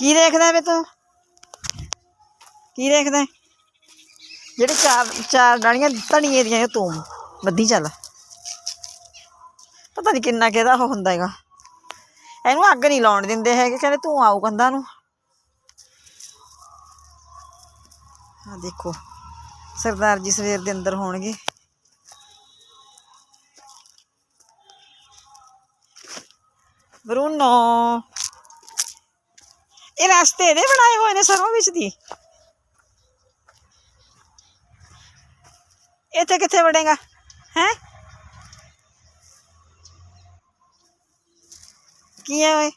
ਕੀ ਦੇਖਦਾ ਵੇ ਤੂੰ? ਕੀ ਦੇਖਦਾ? ਜਿਹੜੇ ਚਾਰ ਚਾਰ ਡਾਲੀਆਂ ਧਣੀਏ ਦੀਆਂ ਤੂੰ। ਬੱਦੀ ਚੱਲ। ਪਤਾ ਨਹੀਂ ਕਿੰਨਾ ਕਿਹਦਾ ਉਹ ਹੁੰਦਾ ਹੈਗਾ। ਇਹਨੂੰ ਅੱਗ ਨਹੀਂ ਲਾਉਣ ਦਿੰਦੇ ਹੈਗੇ, ਕਹਿੰਦੇ ਤੂੰ ਆਉ ਕੰਧਾਂ ਨੂੰ। ਆ ਦੇਖੋ, ਸਰਦਾਰ ਜੀ ਸਵੇਰ ਦੇ ਅੰਦਰ ਹੋਣਗੇ। ਬਰੂਨੋ ਇਹ ਰਸਤੇ ਇਹਦੇ ਬਣਾਏ ਹੋਏ ਨੇ ਸਰੋਂ ਵਿੱਚ ਦੀ। ਇੱਥੇ ਕਿੱਥੇ ਵੜੇਗਾ? ਹੈ? ਕੀ ਹੈ ਓਏ?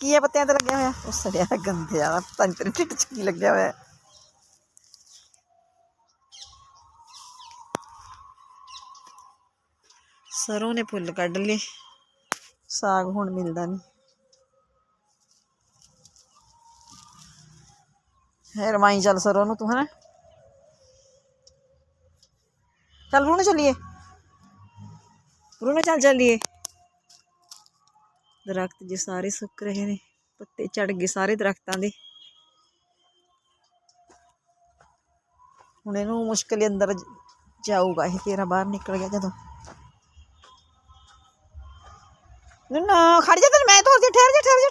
ਕੀ ਹੈ ਪੱਤਿਆਂ ਤੇ ਲੱਗਿਆ ਹੋਇਆ? ਉਹ ਸੜਿਆ ਹੋਇਆ ਗੰਦੇ ਵਾਲਾ ਪਤਾ ਨਹੀਂ ਤੇਰੇ ਢਿੱਡ 'ਚ ਕੀ ਲੱਗਿਆ ਹੋਇਆ। ਸਰੋਂ ਨੇ ਫੁੱਲ ਕੱਢ ਲਏ। ਸਾਗ ਹੁਣ ਮਿਲਦਾ ਨਹੀਂ ਹੈ ਰਮਾਈ ਚੱਲ ਸਰੋਂ ਨੂੰ ਤੂੰ ਹਨਾ ਚੱਲ ਬਰੂਨੋ ਚੱਲੀਏ ਬਰੂਨੋ ਚੱਲ ਚੱਲੀਏ ਦਰਖਤ ਜੇ ਸਾਰੇ ਸੁੱਕ ਰਹੇ ਨੇ ਪੱਤੇ ਝੜ ਗਏ ਸਾਰੇ ਦਰਖਤਾਂ ਦੇ ਹੁਣ ਇਹਨੂੰ ਮੁਸ਼ਕਿਲ ਹੀ ਅੰਦਰ ਜ- ਜਾਊਗਾ ਇਹ ਤੇਰਾ ਬਾਹਰ ਨਿਕਲ ਗਿਆ ਜਦੋਂ ਨਾ ਨਾ ਖੜ ਜਾ ਤੈਨੂੰ ਮੈਂ ਤੋਰ ਦੇ ਠਹਿਰ ਜਾ ਠਹਿਰ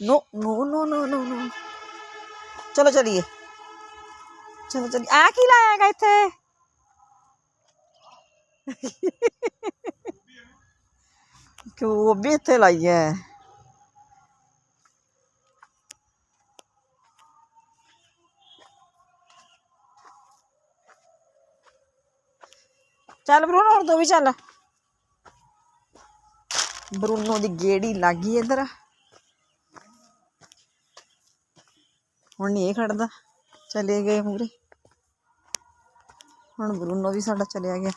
no no no no no no चलो चलिए चलो चलिए आ की लाएगा इथे क्यों वो भी इथे लाई है ਚੱਲ ਬਰੂਨੋ ਹੁਣ ਤੂੰ ਵੀ ਚੱਲ ਬਰੂਨੋ ਦੀ ਗੇੜੀ ਲੱਗੀ ਇੱਧਰ ਹੁਣ ਨਹੀਂ ਇਹ ਖੜਦਾ। ਚਲੇ ਗਏ ਮੂਰੇ ਹੁਣ ਬਰੂਨੋ ਵੀ ਸਾਡਾ ਚਲਿਆ ਗਿਆ।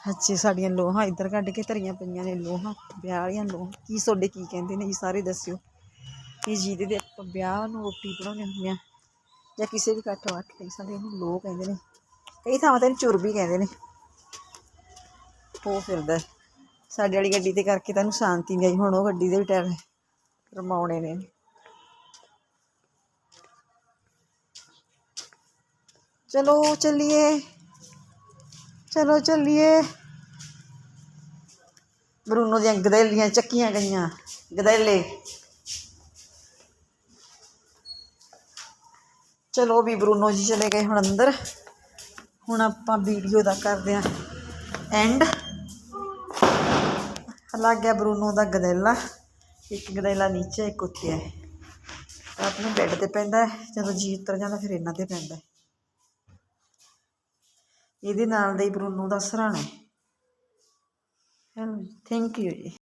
ਅੱਛੇ ਸਾਡੀਆਂ ਲੋਹਾਂ ਇੱਧਰ ਕੱਢ ਕੇ ਧਰੀਆਂ ਪਈਆਂ ਨੇ ਲੋਹਾਂ, ਵਿਆਹ ਵਾਲੀਆਂ ਲੋਹਾਂ। ਕੀ ਤੁਹਾਡੇ ਕੀ ਕਹਿੰਦੇ ਨੇ ਜੀ ਸਾਰੇ ਦੱਸਿਓ। ਕਿ ਜਿਹਦੇ ਦੇ ਆਪਾਂ ਵਿਆਹ ਨੂੰ ਰੋਟੀ ਬਣਾਉਂਦੇ ਹੁੰਦੇ ਆ, ਜਾਂ ਕਿਸੇ ਵੀ ਇਕੱਠ ਵਾਟ ਲਈ ਸਾਡੇ ਇਹਨੂੰ ਲੋਹ ਕਹਿੰਦੇ ਨੇ। ਕਈ ਥਾਵਾਂ ਤੇ ਇਹਨੂੰ ਚੁਰ ਵੀ ਕਹਿੰਦੇ ਨੇ। ਉਹ ਫਿਰਦਾ। ਸਾਡੇ ਵਾਲੀ ਗੱਡੀ ਤੇ ਕਰਕੇ ਤੈਨੂੰ ਸ਼ਾਂਤੀ ਨਹੀਂ ਆਈ ਹੁਣ ਉਹ ਗੱਡੀ ਦੇ ਵੀ ਟਾਇਰ ਰਮਾਉਣੇ ਨੇ। ਚਲੋ ਚੱਲੀਏ। ਚਲੋ ਚੱਲੀਏ। ਬਰੂਨੋ ਦੀਆਂ ਗਦੈਲੀਆਂ ਚੱਕੀਆਂ ਗਈਆਂ। ਗਦੈਲੇ। ਚਲੋ ਵੀ ਬਰੂਨੋ ਜੀ ਚਲੇ ਗਏ ਹੁਣ ਅੰਦਰ। ਹੁਣ ਆਪਾਂ ਵੀਡੀਓ ਦਾ ਕਰਦੇ ਆਂ ਐਂਡ। ਲੱਗ ਗਿਆ ਬਰੂਨੋ ਦਾ ਗਦੈਲਾ। ਇੱਕ ਗਦੈਲਾ ਨੀਚੇ, ਇੱਕ ਉੱਤੇ ਹੈ। ਆਪਣੇ ਬੈੱਡ ਤੇ ਪੈਂਦਾ ਜਦੋਂ ਜੀ ਉਤਰ ਜਾਂਦਾ, ਫਿਰ ਇਹਨਾਂ ਤੇ ਪੈਂਦਾ ਇਹਦੇ ਨਾਲ ਦਾ ਹੀ ਬਰੂਨੋ ਦਾ ਸਰਾਣਾ ਹੈ। ਥੈਂਕ ਯੂ ਜੀ।